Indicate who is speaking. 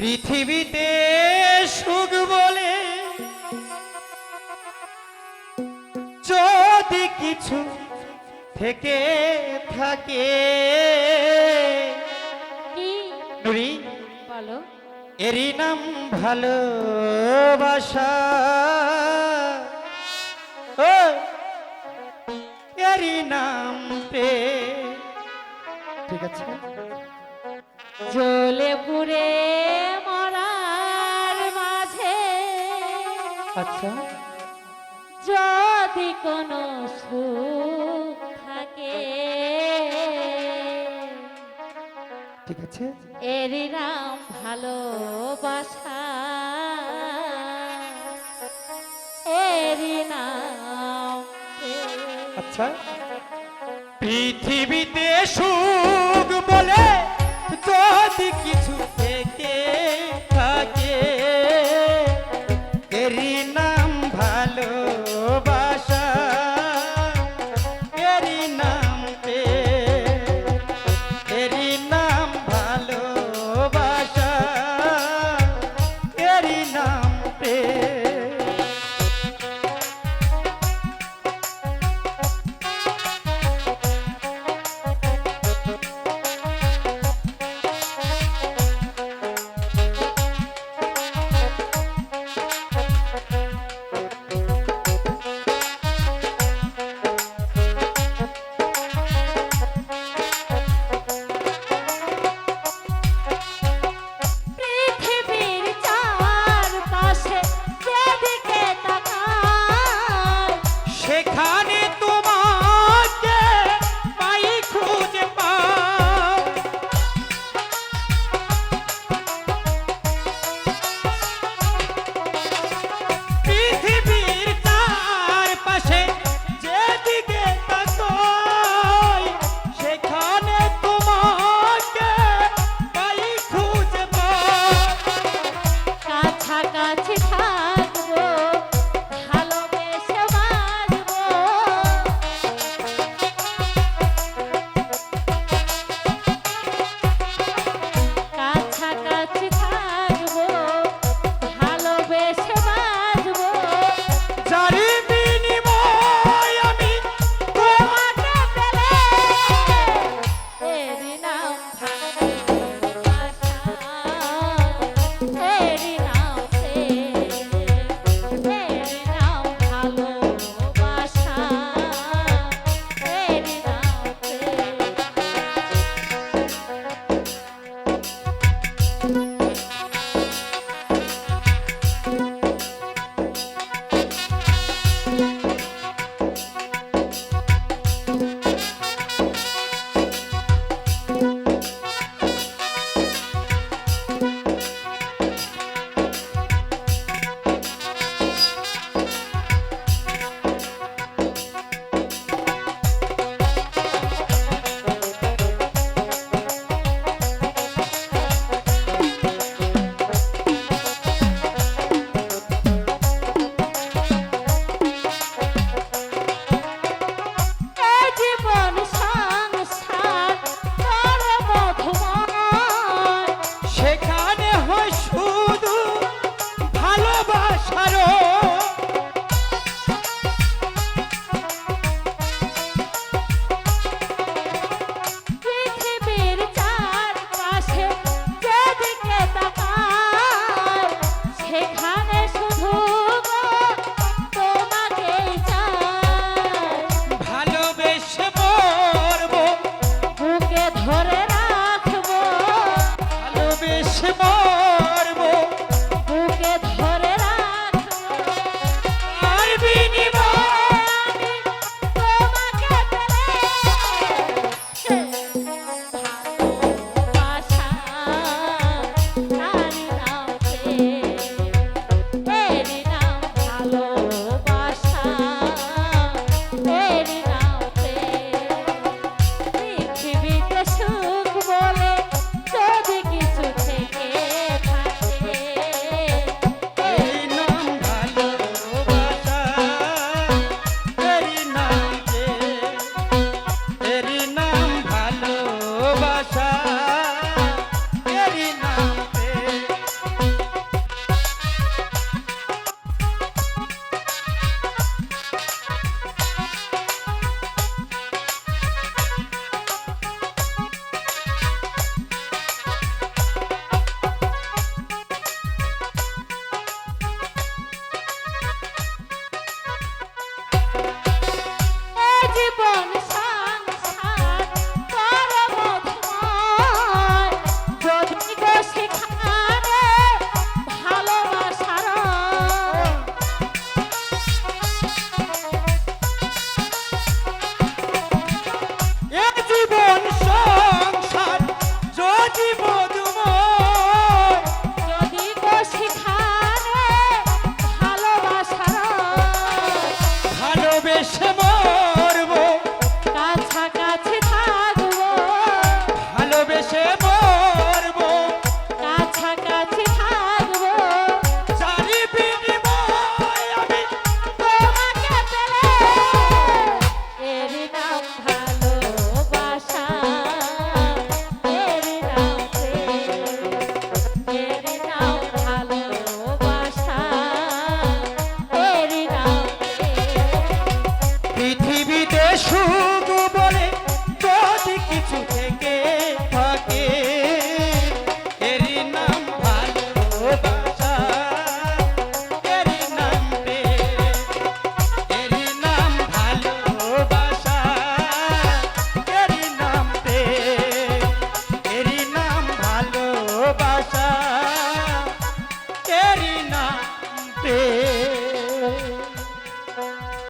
Speaker 1: পৃথিবীতে সুখ বলে যদি কিছু থেকে থাকে নুরি
Speaker 2: বলো।
Speaker 1: এরই নাম ভালোবাসা। ও এরই নাম প্রেম। ঠিক আছে?
Speaker 2: জ্বলে পুড়ে
Speaker 1: আচ্ছা।
Speaker 2: যদি কোনো সুখ থাকে
Speaker 1: ঠিক আছে।
Speaker 2: এরই নাম ভালোবাসা। এরই নাম
Speaker 1: আচ্ছা। পৃথিবীতে সুখ বলে যদি কিছু থেকে থাকে নাম ভালোবাসা কিছু